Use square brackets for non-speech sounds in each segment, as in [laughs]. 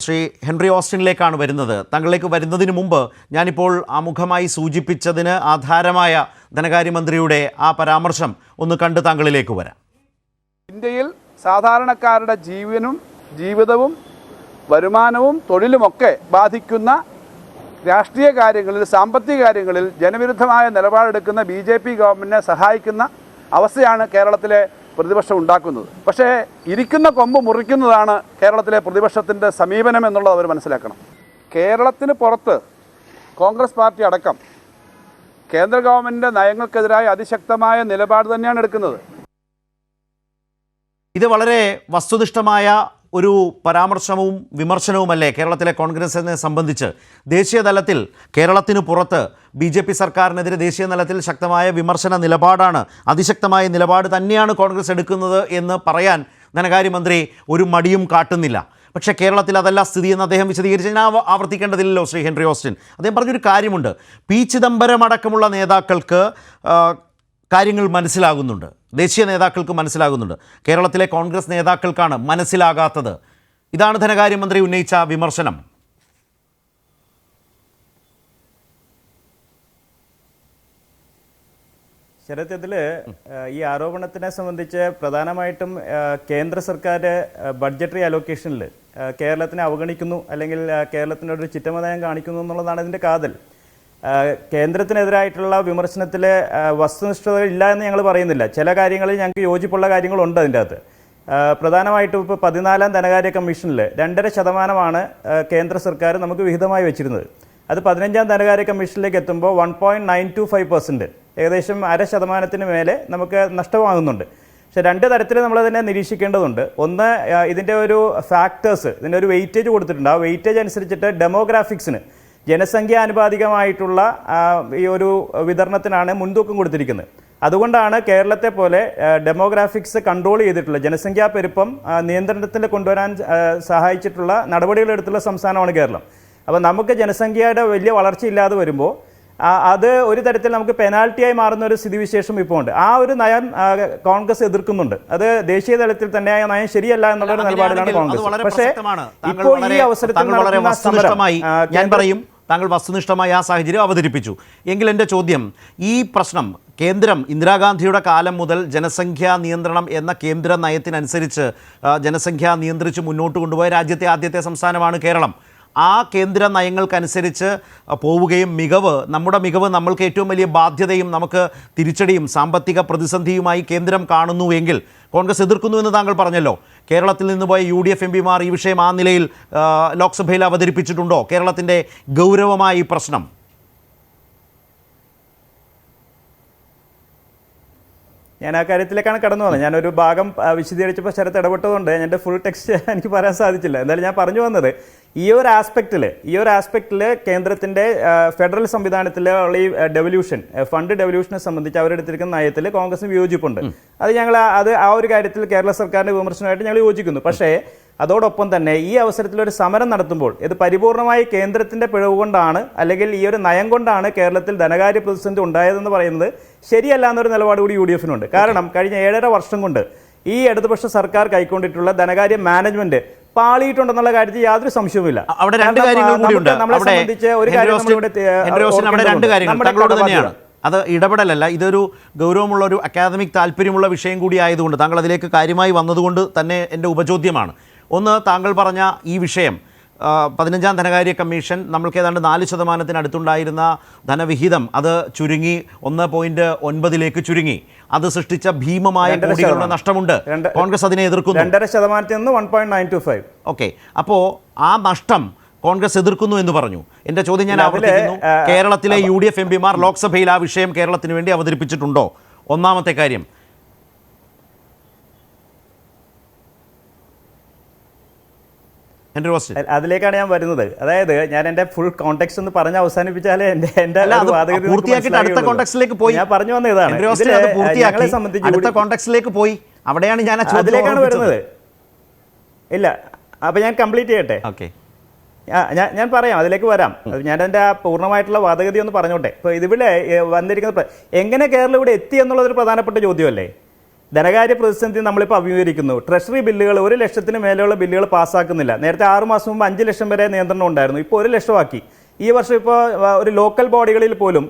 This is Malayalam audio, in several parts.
ശ്രീ ഹെൻറി ഓസ്റ്റിനിലേക്കാണ് വരുന്നത്. താങ്കളിലേക്ക് വരുന്നതിന് മുമ്പ് ഞാനിപ്പോൾ ആമുഖമായി സൂചിപ്പിച്ചതിന് ആധാരമായ ധനകാര്യമന്ത്രിയുടെ ആ പരാമർശം ഒന്ന് കണ്ട് താങ്കളിലേക്ക് വരാം. ഇന്ത്യയിൽ സാധാരണക്കാരുടെ ജീവനും ജീവിതവും വരുമാനവും തൊഴിലുമൊക്കെ ബാധിക്കുന്ന രാഷ്ട്രീയ കാര്യങ്ങളിൽ സാമ്പത്തിക കാര്യങ്ങളിൽ ജനവിരുദ്ധമായ നിലപാടെടുക്കുന്ന ബി ജെ പി ഗവൺമെന്റിനെ സഹായിക്കുന്ന അവസ്ഥയാണ് കേരളത്തിലെ പ്രതിപക്ഷം ഉണ്ടാക്കുന്നത്. പക്ഷേ ഇരിക്കുന്ന കൊമ്പ് മുറിക്കുന്നതാണ് കേരളത്തിലെ പ്രതിപക്ഷത്തിന്റെ സമീപനം എന്നുള്ളത് അവർ മനസ്സിലാക്കണം. കേരളത്തിന് പുറത്ത് കോൺഗ്രസ് പാർട്ടി അടക്കം കേന്ദ്ര ഗവൺമെന്റിന്റെ നയങ്ങൾക്കെതിരായ അതിശക്തമായ നിലപാട് തന്നെയാണ് എടുക്കുന്നത്. ഇത് വളരെ വസ്തുനിഷ്ഠമായ ഒരു പരാമർശവും വിമർശനവുമല്ലേ കേരളത്തിലെ കോൺഗ്രസിനെ സംബന്ധിച്ച്? ദേശീയ തലത്തിൽ കേരളത്തിന് പുറത്ത് ബി ജെ പി സർക്കാരിനെതിരെ ദേശീയ തലത്തിൽ ശക്തമായ വിമർശന നിലപാടാണ് അതിശക്തമായ നിലപാട് തന്നെയാണ് കോൺഗ്രസ് എടുക്കുന്നത് എന്ന് പറയാൻ ധനകാര്യമന്ത്രി ഒരു മടിയും കാട്ടുന്നില്ല. പക്ഷേ കേരളത്തിൽ അതല്ല സ്ഥിതി എന്ന് അദ്ദേഹം വിശദീകരിച്ച് ഞാൻ ആവർത്തിക്കേണ്ടതില്ലല്ലോ ശ്രീ ഹെൻറി ഓസ്റ്റിൻ. അദ്ദേഹം പറഞ്ഞൊരു കാര്യമുണ്ട്. പി ചിദംബരം അടക്കമുള്ള നേതാക്കൾക്ക് കാര്യങ്ങൾ മനസ്സിലാകുന്നുണ്ട്. ദേശീയ നേതാക്കൾക്ക് മനസ്സിലാകുന്നുണ്ട്. കേരളത്തിലെ കോൺഗ്രസ് നേതാക്കൾക്കാണ് മനസ്സിലാകാത്തത്. ഇതാണ് ധനകാര്യമന്ത്രി ഉന്നയിച്ച വിമർശനം. ശരത്യത്തിൽ ഈ ആരോപണത്തിനെ സംബന്ധിച്ച് പ്രധാനമായിട്ടും കേന്ദ്ര സർക്കാർ ബഡ്ജറ്ററി അലോക്കേഷനിൽ കേരളത്തിനെ അവഗണിക്കുന്നു അല്ലെങ്കിൽ കേരളത്തിനൊരു ചിറ്റമതയം കാണിക്കുന്നു എന്നുള്ളതാണ് ഇതിന്റെ കാതൽ. കേന്ദ്രത്തിനെതിരായിട്ടുള്ള വിമർശനത്തിൽ വസ്തുനിഷ്ഠത ഇല്ല എന്ന് ഞങ്ങൾ പറയുന്നില്ല. ചില കാര്യങ്ങളിൽ ഞങ്ങൾക്ക് യോജിപ്പുള്ള കാര്യങ്ങളുണ്ട് അതിന്റെ അകത്ത്. പ്രധാനമായിട്ടും ഇപ്പോൾ പതിനാലാം ധനകാര്യ കമ്മീഷനിൽ രണ്ടര ശതമാനമാണ് കേന്ദ്ര സർക്കാർ നമുക്ക് വിഹിതമായി വെച്ചിരുന്നത്. അത് പതിനഞ്ചാം ധനകാര്യ കമ്മീഷനിലേക്ക് എത്തുമ്പോൾ one point nine two five percent ഏകദേശം അര ശതമാനത്തിന് മേലെ നമുക്ക് നഷ്ടമാകുന്നുണ്ട്. പക്ഷേ രണ്ട് തരത്തിൽ നമ്മളതിനെ നിരീക്ഷിക്കേണ്ടതുണ്ട്. ഒന്ന് ഇതിന്റെ ഒരു ഫാക്ടേഴ്സ് ഇതിന്റെ ഒരു വെയിറ്റേജ് കൊടുത്തിട്ടുണ്ട്. ആ വെയിറ്റേജ് അനുസരിച്ചിട്ട് ഡെമോഗ്രാഫിക്സിന് ജനസംഖ്യാനുപാതികമായിട്ടുള്ള അനുപാതികമായിട്ടുള്ള ഈ ഒരു വിതരണത്തിനാണ് മുൻതൂക്കം കൊടുത്തിരിക്കുന്നത്. അതുകൊണ്ടാണ് കേരളത്തെ പോലെ ഡെമോഗ്രാഫിക്സ് കൺട്രോൾ ചെയ്തിട്ടുള്ള ജനസംഖ്യാ പെരുപ്പം നിയന്ത്രണത്തിൽ കൊണ്ടുവരാൻ സഹായിച്ചിട്ടുള്ള നടപടികളെടുത്തുള്ള സംസ്ഥാനമാണ് കേരളം. അപ്പോൾ നമുക്ക് ജനസംഖ്യയുടെ വലിയ വളർച്ചയില്ലാതെ വരുമ്പോൾ അത് ഒരു തരത്തിൽ നമുക്ക് പെനാൽറ്റിയായി മാറുന്ന ഒരു സ്ഥിതിവിശേഷം ഇപ്പോൾ ഉണ്ട്. ആ ഒരു നയം കോൺഗ്രസ് എതിർക്കുന്നുണ്ട്. അത് ദേശീയ തലത്തിൽ തന്നെ ആ നയം ശരിയല്ല എന്നുള്ള ഒരു നിലപാടിലാണ് കോൺഗ്രസ്. പക്ഷേ ഇപ്പോൾ ഈ അവസരത്തിൽ ഞാൻ പറയും താങ്കൾ വസ്തുനിഷ്ഠമായി ആ സാഹചര്യം അവതരിപ്പിച്ചു. എങ്കിൽ എന്റെ ചോദ്യം ഈ പ്രശ്നം കേന്ദ്രം ഇന്ദിരാഗാന്ധിയുടെ കാലം മുതൽ ജനസംഖ്യാ നിയന്ത്രണം എന്ന കേന്ദ്ര നയത്തിനനുസരിച്ച് ജനസംഖ്യ നിയന്ത്രിച്ച് മുന്നോട്ട് കൊണ്ടുപോയ രാജ്യത്തെ ആദ്യത്തെ സംസ്ഥാനമാണ് കേരളം. ആ കേന്ദ്ര നയങ്ങൾക്കനുസരിച്ച് പോവുകയും മികവ് നമ്മുടെ മികവ് നമ്മൾക്ക് ഏറ്റവും വലിയ ബാധ്യതയും നമുക്ക് തിരിച്ചടിയും സാമ്പത്തിക പ്രതിസന്ധിയുമായി കേന്ദ്രം കാണുന്നുവെങ്കിൽ കോൺഗ്രസ് എതിർക്കുന്നു എന്ന് താങ്കൾ പറഞ്ഞല്ലോ. കേരളത്തിൽ നിന്ന് പോയ യു ഡി എഫ് എം പിമാർ ഈ വിഷയം ആ നിലയിൽ ലോക്സഭയിൽ അവതരിപ്പിച്ചിട്ടുണ്ടോ? കേരളത്തിന്റെ ഗൗരവമായ ഈ പ്രശ്നം. ഞാൻ ആ കാര്യത്തിലേക്കാണ് കടന്നു വന്നത് ഞാനൊരു ഭാഗം വിശദീകരിച്ചപ്പോൾ ശരത്ത് ഇടപെട്ടതുകൊണ്ട് എന്റെ ഫുൾ ടെക്സ്റ്റ് [laughs] എനിക്ക് പറയാൻ സാധിച്ചില്ല. എന്തായാലും ഞാൻ പറഞ്ഞു വന്നത് ഈ ഒരു ആസ്പെക്റ്റിൽ ഈ ഒരു ആസ്പെക്റ്റിൽ കേന്ദ്രത്തിന്റെ ഫെഡറൽ സംവിധാനത്തിലെ ഉള്ള ഈ ഡെവല്യൂഷൻ ഫണ്ട് ഡെവല്യൂഷനെ സംബന്ധിച്ച് അവരെടുത്തിരിക്കുന്ന നയത്തിൽ കോൺഗ്രസ് വിയോജിപ്പുണ്ട്. അത് ഞങ്ങൾ അത് ആ ഒരു കാര്യത്തിൽ കേരള സർക്കാരിന്റെ വിമർശനമായിട്ട് ഞങ്ങൾ യോജിക്കുന്നു. പക്ഷേ അതോടൊപ്പം തന്നെ ഈ അവസരത്തിൽ ഒരു സമരം നടത്തുമ്പോൾ ഇത് പരിപൂർണമായി കേന്ദ്രത്തിന്റെ പിഴവ് കൊണ്ടാണ് അല്ലെങ്കിൽ ഈ ഒരു നയം കൊണ്ടാണ് കേരളത്തിൽ ധനകാര്യ പ്രതിസന്ധി ഉണ്ടായതെന്ന് പറയുന്നത് ശരിയല്ല എന്നൊരു നിലപാട് കൂടി യു ഡി എഫിനുണ്ട് കാരണം കഴിഞ്ഞ ഏഴര വർഷം കൊണ്ട് ഈ ഇടതുപക്ഷ സർക്കാർ കൈക്കൊണ്ടിട്ടുള്ള ധനകാര്യ മാനേജ്മെന്റ് പാളിയിട്ടുണ്ടെന്നുള്ള കാര്യത്തിൽ യാതൊരു സംശയവുമില്ല. അവിടെ രണ്ട് കാര്യങ്ങൾ കൂടിയുണ്ട് നമ്മളെ സംബന്ധിച്ച് ഒരു കാര്യം അത് ഇടപെടലല്ല. ഇതൊരു ഗൗരവമുള്ള ഒരു അക്കാദമിക് താല്പര്യമുള്ള വിഷയം കൂടി ആയതുകൊണ്ട് താങ്കൾ അതിലേക്ക് കാര്യമായി വന്നതുകൊണ്ട് തന്നെ എന്റെ ഉപചോദ്യമാണ്. ഒന്ന് താങ്കൾ പറഞ്ഞ ഈ വിഷയം പതിനഞ്ചാം ധനകാര്യ കമ്മീഷൻ നമ്മൾക്ക് ഏതാണ്ട് നാല് ശതമാനത്തിനടുത്തുണ്ടായിരുന്ന ധനവിഹിതം അത് ചുരുങ്ങി ഒന്ന് പോയിന്റ് ഒൻപതിലേക്ക് ചുരുങ്ങി. അത് സൃഷ്ടിച്ച ഭീമമായ കോടികളുടെ നഷ്ടമുണ്ട്. കോൺഗ്രസ് അതിനെ എതിർക്കുന്നു. രണ്ടര ശതമാനത്തിൽ നിന്ന് one point nine two five okay. അപ്പോൾ ആ നഷ്ടം കോൺഗ്രസ് എതിർക്കുന്നു എന്ന് പറഞ്ഞു. എന്റെ ചോദ്യം ഞാൻ ആവർത്തിക്കുന്നു. കേരളത്തിലെ യു ഡി എഫ് എം പിമാർ ലോക്സഭയിൽ ആ വിഷയം കേരളത്തിന് വേണ്ടി അവതരിപ്പിച്ചിട്ടുണ്ടോ? ഒന്നാമത്തെ കാര്യം ഹെൻറി ഓസ്റ്റിൻ അതിലേക്കാണ് ഞാൻ വരുന്നത്. അതായത് ഞാൻ എന്റെ ഫുൾ കോണ്ടെക്സ്റ്റ് എന്ന് പറഞ്ഞ് അവസാനിപ്പിച്ചാലേ എന്റെ എന്റെ പൂർത്തിയാക്കിയിട്ട് അടുത്ത കോണ്ടെക്സ്റ്റിലേക്ക് പോയി. ഞാൻ പറഞ്ഞു വന്ന ഇതാണ്. ഞങ്ങളെ സംബന്ധിച്ച് അടുത്ത കോണ്ടെക്സ്റ്റിലേക്ക് പോയി. അവിടെയാണ് ഞാൻ അതിലേക്കാണ് വരുന്നത്. ഇല്ല അപ്പൊ ഞാൻ കംപ്ലീറ്റ് ചെയ്യട്ടെ? ഓക്കെ. ഞാൻ ഞാൻ പറയാം അതിലേക്ക് വരാം. ഞാൻ എന്റെ ആ പൂർണമായിട്ടുള്ള വാദഗതി ഒന്ന് പറഞ്ഞോട്ടെ. ഇപ്പോൾ ഇതിവിടെ വന്നിരിക്കുന്ന എങ്ങനെ കേരളം ഇവിടെ എത്തി എന്നുള്ളതൊരു പ്രധാനപ്പെട്ട ചോദ്യമല്ലേ? ധനകാര്യ പ്രതിസന്ധി നമ്മളിപ്പോൾ അഭിമുഖീകരിക്കുന്നു. ട്രഷറി ബില്ലുകൾ ഒരു ലക്ഷത്തിന് മേലെയുള്ള ബില്ലുകൾ പാസ്സാക്കുന്നില്ല. നേരത്തെ ആറ് മാസം മുമ്പ് അഞ്ച് ലക്ഷം വരെ നിയന്ത്രണം ഉണ്ടായിരുന്നു. ഇപ്പോൾ ഒരു ലക്ഷമാക്കി. ഈ വർഷം ഇപ്പോൾ ഒരു ലോക്കൽ ബോഡികളിൽ പോലും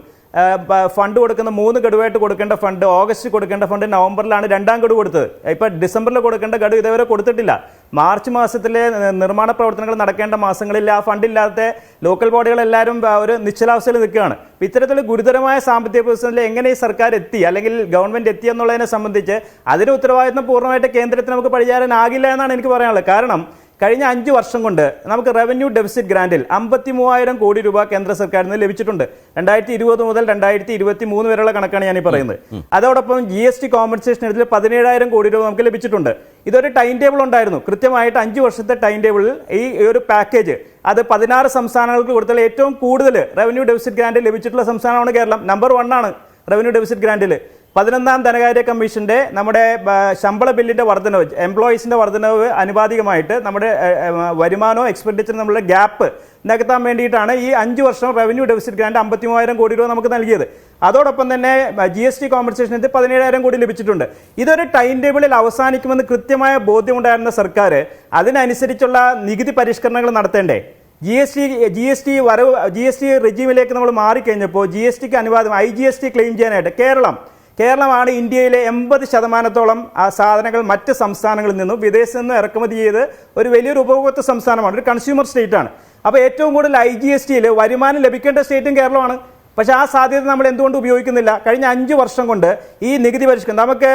ഫണ്ട് കൊടുക്കുന്ന മൂന്ന് ഗഡുവായിട്ട് കൊടുക്കേണ്ട ഫണ്ട് ഓഗസ്റ്റ് കൊടുക്കേണ്ട ഫണ്ട് നവംബറിലാണ് രണ്ടാം ഗഡു കൊടുത്തത്. ഇപ്പോൾ ഡിസംബറിൽ കൊടുക്കേണ്ട ഗഡു ഇതുവരെ കൊടുത്തിട്ടില്ല. മാർച്ച് മാസത്തിലെ നിർമ്മാണ പ്രവർത്തനങ്ങൾ നടക്കേണ്ട മാസങ്ങളിൽ ആ ഫണ്ടില്ലാത്ത ലോക്കൽ ബോഡികൾ എല്ലാവരും ഒരു നിശ്ചലാവസ്ഥയിൽ നിൽക്കുകയാണ്. ഇത്തരത്തിൽ ഗുരുതരമായ സാമ്പത്തിക പ്രതിസന്ധിയിൽ എങ്ങനെ ഈ സർക്കാർ എത്തി? അല്ലെങ്കിൽ ഗവൺമെന്റ് എത്തി എന്നുള്ളതിനെ സംബന്ധിച്ച് അതിന് ഉത്തരവാദിത്വം പൂർണമായിട്ട് കേന്ദ്രത്തിന് നമുക്ക് പരിചാരനാകില്ല എന്നാണ് എനിക്ക് പറയാനുള്ളത്. കാരണം കഴിഞ്ഞ അഞ്ച് വർഷം കൊണ്ട് നമുക്ക് റവന്യൂ ഡെഫിസിറ്റ് ഗ്രാൻഡിൽ അമ്പത്തി മൂവായിരം കോടി രൂപ കേന്ദ്ര സർക്കാരിൽ നിന്ന് ലഭിച്ചിട്ടുണ്ട്. രണ്ടായിരത്തി ഇരുപത് മുതൽ രണ്ടായിരത്തി ഇരുപത്തി മൂന്ന് വരെയുള്ള കണക്കാണ് ഞാൻ ഈ പറയുന്നത് അതോടൊപ്പം ജി എസ് ടി കോമ്പൻസേഷൻ ഇതിൽ പതിനേഴായിരം കോടി രൂപ നമുക്ക് ലഭിച്ചിട്ടുണ്ട്. ഇതൊരു ടൈം ടേബിൾ ഉണ്ടായിരുന്നു. കൃത്യമായിട്ട് അഞ്ച് വർഷത്തെ ടൈം ടേബിളിൽ ഈ ഒരു പാക്കേജ് അത് പതിനാറ് സംസ്ഥാനങ്ങൾക്ക് കൊടുത്താൽ ഏറ്റവും കൂടുതൽ റവന്യൂ ഡെഫിസിറ്റ് ഗ്രാൻഡ് ലഭിച്ചിട്ടുള്ള സംസ്ഥാനമാണ് കേരളം. നമ്പർ വൺ ആണ് റവന്യൂ ഡെഫിസിറ്റ് ഗ്രാന്റിൽ പതിനൊന്നാം ധനകാര്യ കമ്മീഷന്റെ നമ്മുടെ ശമ്പള ബില്ലിന്റെ വർധനവ് എംപ്ലോയീസിന്റെ വർധനവ് അനുപാതികമായിട്ട് നമ്മുടെ വരുമാനോ എക്സ്പെൻഡിച്ചർ തമ്മിലുള്ള ഗ്യാപ്പ് നികത്താൻ വേണ്ടിയിട്ടാണ് ഈ അഞ്ച് വർഷം റവന്യൂ ഡെഫിസിറ്റ് ഗ്രാൻഡ് അമ്പത്തി മൂവായിരം കോടി രൂപ നമുക്ക് നൽകിയത്. അതോടൊപ്പം തന്നെ ജി എസ് ടി കോമ്പൻസേഷൻ പതിനേഴായിരം കോടി ലഭിച്ചിട്ടുണ്ട്. ഇതൊരു ടൈം ടേബിളിൽ അവസാനിക്കുമെന്ന് കൃത്യമായ ബോധ്യമുണ്ടായിരുന്ന സർക്കാർ അതിനനുസരിച്ചുള്ള നികുതി പരിഷ്കരണങ്ങൾ നടത്തേണ്ടേ? G S T G S T വരവ് ജി എസ് ടി റെജീമിലേക്ക് നമ്മൾ മാറിക്കഴിഞ്ഞപ്പോൾ ജി എസ് ടിക്ക് അനുവാദം I G S T claim ചെയ്യാനായിട്ട് കേരളം കേരളമാണ് ഇന്ത്യയിലെ എൺപത് ശതമാനത്തോളം ആ സാധനങ്ങൾ മറ്റ് സംസ്ഥാനങ്ങളിൽ നിന്നും വിദേശത്ത് നിന്ന് ഇറക്കുമതി ചെയ്ത് ഒരു വലിയൊരു ഉപഭോക്തൃ സംസ്ഥാനമാണ് ഒരു കൺസ്യൂമർ സ്റ്റേറ്റ് ആണ്. അപ്പോൾ ഏറ്റവും കൂടുതൽ ഐ ജി എസ് ടിയിൽ വരുമാനം ലഭിക്കേണ്ട സ്റ്റേറ്റും കേരളമാണ്. പക്ഷേ ആ സാധ്യത നമ്മൾ എന്തുകൊണ്ട് ഉപയോഗിക്കുന്നില്ല? കഴിഞ്ഞ അഞ്ച് വർഷം കൊണ്ട് ഈ നികുതി പരിഷ്കരണം നമുക്ക്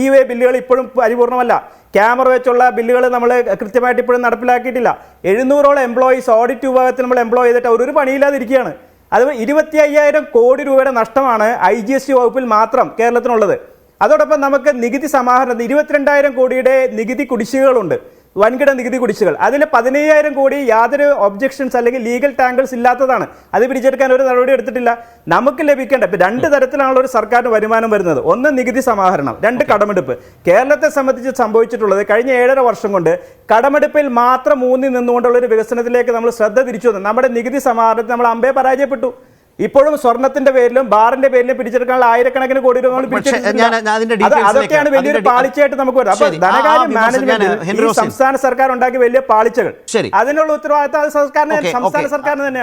ഇ വേ ബില്ലുകൾ ഇപ്പോഴും പരിപൂർണമല്ല. ക്യാമറ വെച്ചുള്ള ബില്ലുകൾ നമ്മൾ കൃത്യമായിട്ട് ഇപ്പോഴും നടപ്പിലാക്കിയിട്ടില്ല. എഴുന്നൂറോളം എംപ്ലോയീസ് ഓഡിറ്റ് വിഭാഗത്തിൽ നമ്മൾ എംപ്ലോയ് ചെയ്തിട്ട് ഒരു പണിയില്ലാതിരിക്കുകയാണ്. അത് ഇരുപത്തി അയ്യായിരം കോടി രൂപയുടെ നഷ്ടമാണ് ഐ ജി എസ് ടി വകുപ്പിൽ മാത്രം കേരളത്തിനുള്ളത്. അതോടൊപ്പം നമുക്ക് നികുതി സമാഹരണം ഇരുപത്തിരണ്ടായിരം കോടിയുടെ നികുതി കുടിശ്ശികകളുണ്ട്. വൻകിട നികുതി കുടിശ്ശികൾ. അതിൽ പതിനയ്യായിരം കോടി യാതൊരു ഒബ്ജെക്ഷൻസ് അല്ലെങ്കിൽ ലീഗൽ ടാങ്കിൾസ് ഇല്ലാത്തതാണ്. അത് പിടിച്ചെടുക്കാൻ ഒരു നടപടി എടുത്തിട്ടില്ല. നമുക്ക് ലഭിക്കേണ്ട ഇപ്പം രണ്ട് തരത്തിലാണല്ലോ ഒരു സർക്കാരിന് വരുമാനം വരുന്നത്. ഒന്ന് നികുതി സമാഹരണം രണ്ട് കടമെടുപ്പ്. കേരളത്തെ സംബന്ധിച്ച് സംഭവിച്ചിട്ടുള്ളത് കഴിഞ്ഞ ഏഴര വർഷം കൊണ്ട് കടമെടുപ്പിൽ മാത്രം ഊന്നി നിന്നുകൊണ്ടുള്ള ഒരു വികസനത്തിലേക്ക് നമ്മൾ ശ്രദ്ധ തിരിച്ചു വന്നു. നമ്മുടെ നികുതി സമാഹരണത്തിൽ നമ്മൾ അമ്പേ പരാജയപ്പെട്ടു. ഇപ്പോഴും സ്വർണത്തിന്റെ പേരിലും ബാറിന്റെ പേരിലും പിടിച്ചെടുക്കാനുള്ള ആയിരക്കണക്കിന് കോടി രൂപ അതൊക്കെയാണ് വലിയ വലിയൊരു പാളിച്ചയായിട്ട് നമുക്ക് വരുന്നത് അപ്പൊ ധനകാര്യ റോസിൻ. സംസ്ഥാന സർക്കാർ ഉണ്ടാക്കിയ വലിയ പാളിച്ചകൾ. അതിനുള്ള ഉത്തരവാദിത്തം അത് സർക്കാരിന് സംസ്ഥാന. സർക്കാരിന് തന്നെയാണ്